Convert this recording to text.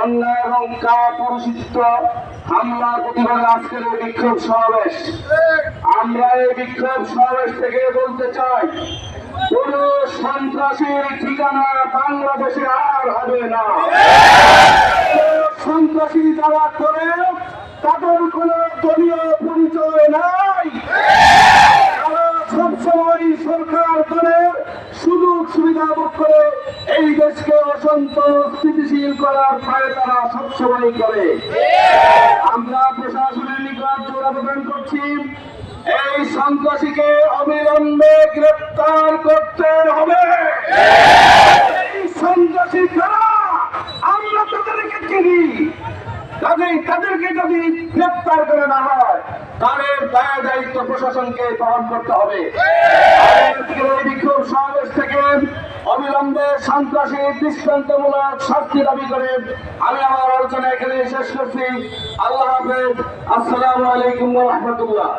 অন্যায় এবং কাপুরুষিত হামলা প্রতিবাদে আজকের এই বিক্ষোভ সমাবেশ? আমরা এই বিক্ষোভ সমাবেশ থেকে বলতে চাই, কোন সন্ত্রাসীর ঠিকানা বাংলাদেশে আর হবে না। সন্ত্রাসী যারা করে, তাদের কোন দলীয় সুবিধা ভোগ করে এই দেশকে অশান্ত স্থিতিশীল করার ভয়ে তারা সবসময় করে। আমরা প্রশাসনের নিকট জোর আবেদন করছি। এই সন্ত্রাসীকে অবিলম্বে গ্রেপ্তার করতে হবে। এই সন্ত্রাসী কারা আমরা তাদেরকে চিনি। কাজেই তাদেরকে যদি গ্রেপ্তার করে না হয়, তাদের দায় দায়িত্ব প্রশাসনকে পালন করতে হবে। বিক্ষোভ অবিলম্বে সন্ত্রাসী দৃষ্টান্তমূলক শাস্তি দাবি করে আমি আমার আলোচনা এখানে শেষ করছি। আল্লাহ হাফেজ। আসসালামু আলাইকুম রহমতুল্লাহ।